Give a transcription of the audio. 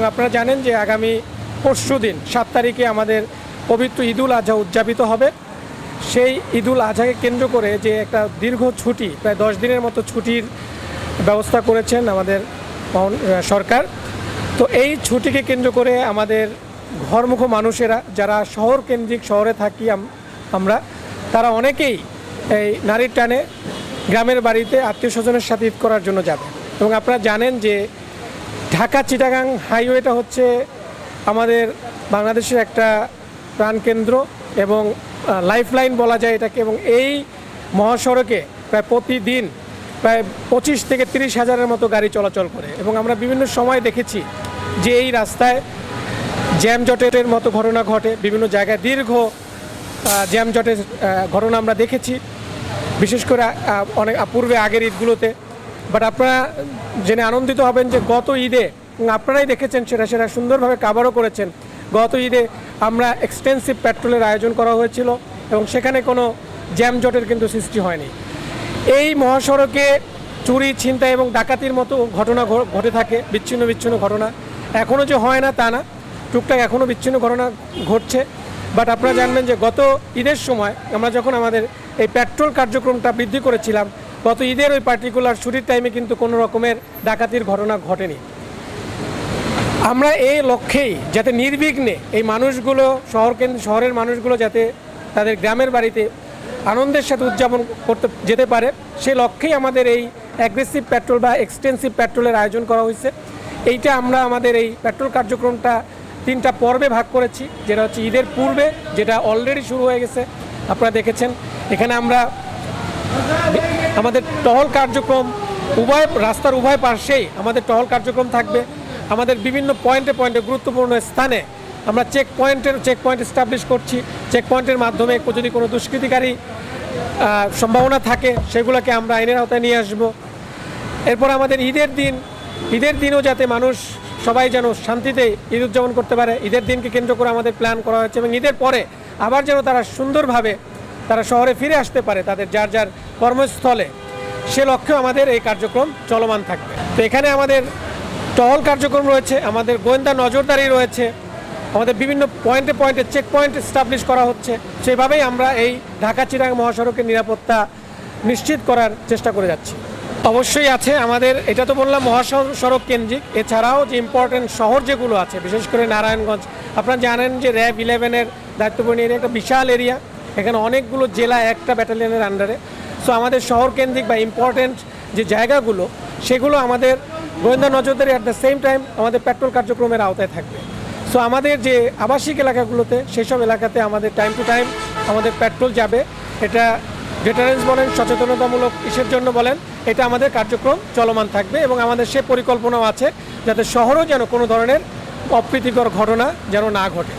এবং আপনারা জানেন যে আগামী পরশু দিন সাত তারিখে আমাদের পবিত্র ঈদুল আজহা উদযাপিত হবে। সেই ঈদুল আজহাকে কেন্দ্র করে যে একটা দীর্ঘ ছুটি, প্রায় দশ দিনের মতো ছুটির ব্যবস্থা করেছেন আমাদের সরকার। তো এই ছুটিকে কেন্দ্র করে আমাদের ঘরমুখ মানুষেরা, যারা শহর কেন্দ্রিক শহরে থাকি আমরা, তারা অনেকেই এই নারীর টানে গ্রামের বাড়িতে আত্মীয় স্বজনের সাথে ঈদ করার জন্য যাবে। এবং আপনারা জানেন যে ঢাকা চিটাগাং হাইওয়েটা হচ্ছে আমাদের বাংলাদেশের একটা প্রাণকেন্দ্র এবং লাইফ লাইন বলা যায় এটাকে এবং এই মহাসড়কে প্রায় প্রতিদিন প্রায় পঁচিশ থেকে তিরিশ হাজারের মতো গাড়ি চলাচল করে এবং আমরা বিভিন্ন সময় দেখেছি যে এই রাস্তায় জ্যামজটের মতো ঘটনা ঘটে, বিভিন্ন জায়গায় দীর্ঘ জ্যামজটের ঘটনা আমরা দেখেছি। বিশেষ করে অনেক পূর্বে আগের ঈদগুলোতে বাট আপনারা জেনে আনন্দিত হবেন যে গত ঈদে আপনারাই দেখেছেন সেটা সেটা সুন্দরভাবে কাভারও করেছেন। গত ঈদে আমরা এক্সটেন্সিভ পেট্রোলের আয়োজন করা হয়েছিল, এবং সেখানে কোনো জ্যামজটের কিন্তু সৃষ্টি হয়নি। এই মহাসড়কে চুরি, ছিনতাই এবং ডাকাতির মতো ঘটনা ঘটে থাকে, বিচ্ছিন্ন বিচ্ছিন্ন ঘটনা। এখনও যে হয় না তা না। টুকটাক এখনও বিচ্ছিন্ন ঘটনা ঘটছে। বাট আপনারা জানবেন যে গত ঈদের সময় আমরা যখন আমাদের এই পেট্রোল কার্যক্রমটা বৃদ্ধি করেছিলাম গত ঈদের ওই পার্টিকুলার ছুটির টাইমে কিন্তু কোনো রকমের ডাকাতির ঘটনা ঘটেনি। আমরা এই লক্ষ্যেই যাতে নির্বিঘ্নে এই মানুষগুলো, শহর শহরের মানুষগুলো যাতে তাদের গ্রামের বাড়িতে আনন্দের সাথে উদযাপন করতে যেতে পারে, সেই লক্ষ্যেই আমাদের এই অ্যাগ্রেসিভ পেট্রোল বা এক্সটেন্সিভ পেট্রোলের আয়োজন করা হয়েছে। এইটা আমরা আমাদের এই পেট্রোল কার্যক্রমটা তিনটা পর্বে ভাগ করেছি, যেটা হচ্ছে ঈদের পূর্বে, যেটা অলরেডি শুরু হয়ে গেছে। আপনারা দেখেছেন, এখানে আমরা আমাদের টহল কার্যক্রম উভয়, রাস্তার উভয় পার্শ্বেই আমাদের টহল কার্যক্রম থাকবে। আমাদের বিভিন্ন পয়েন্টে পয়েন্টে গুরুত্বপূর্ণ স্থানে আমরা চেক পয়েন্টের চেক পয়েন্ট এস্টাবলিশ করছি। চেক পয়েন্টের মাধ্যমে যদি কোনো দুষ্কৃতিকারী সম্ভাবনা থাকে, সেগুলোকে আমরা আইনের আওতায় নিয়ে আসব। এরপর আমাদের ঈদের দিন, ঈদের দিনও যাতে মানুষ সবাই যেন শান্তিতে ঈদ উদযাপন করতে পারে, ঈদের দিনকে কেন্দ্র করে আমাদের প্ল্যান করা হয়েছে এবং ঈদের পরে আবার যেন তারা সুন্দরভাবে তারা শহরে ফিরে আসতে পারে তাদের যার যার কর্মস্থলে। সে লক্ষ্যে আমাদের এই কার্যক্রম চলমান থাকবে। তো এখানে আমাদের টহল কার্যক্রম রয়েছে, আমাদের গোয়েন্দা নজরদারি রয়েছে, আমাদের বিভিন্ন পয়েন্টে পয়েন্টে চেক পয়েন্ট স্টাবলিশ করা হচ্ছে। সেভাবেই আমরা এই ঢাকা চিরাং মহাসড়কের নিরাপত্তা নিশ্চিত করার চেষ্টা করে যাচ্ছি। অবশ্যই আছে আমাদের, এটা তো বললাম, মহাসড়ক কেন্দ্রিক। এছাড়াও যে ইম্পর্টেন্ট শহর যেগুলো আছে, বিশেষ করে নারায়ণগঞ্জ, আপনারা জানেন যে র্যাব ইলেভেনের দায়িত্বপূর্ণ এরিয়া একটা বিশাল এরিয়া এখানে অনেকগুলো জেলা, একটা ব্যাটালিয়নের আন্ডারে সো আমাদের শহর কেন্দ্রিক বা ইম্পর্টেন্ট যে জায়গাগুলো, সেগুলো আমাদের গোয়েন্দা নজরদারি অ্যাট দ্য সেম টাইম আমাদের পেট্রোল কার্যক্রমের আওতায় থাকবে। সো আমাদের যে আবাসিক এলাকাগুলোতে, সেসব এলাকাতে আমাদের টাইম টু টাইম আমাদের পেট্রোল যাবে। এটা ডেটারেন্স বলেন, সচেতনতামূলক ইসের জন্য বলেন, এটা আমাদের কার্যক্রম চলমান থাকবে এবং আমাদের সে পরিকল্পনাও আছে যাতে শহরেও যেন কোনো ধরনের অপ্রীতিকর ঘটনা যেন না ঘটে।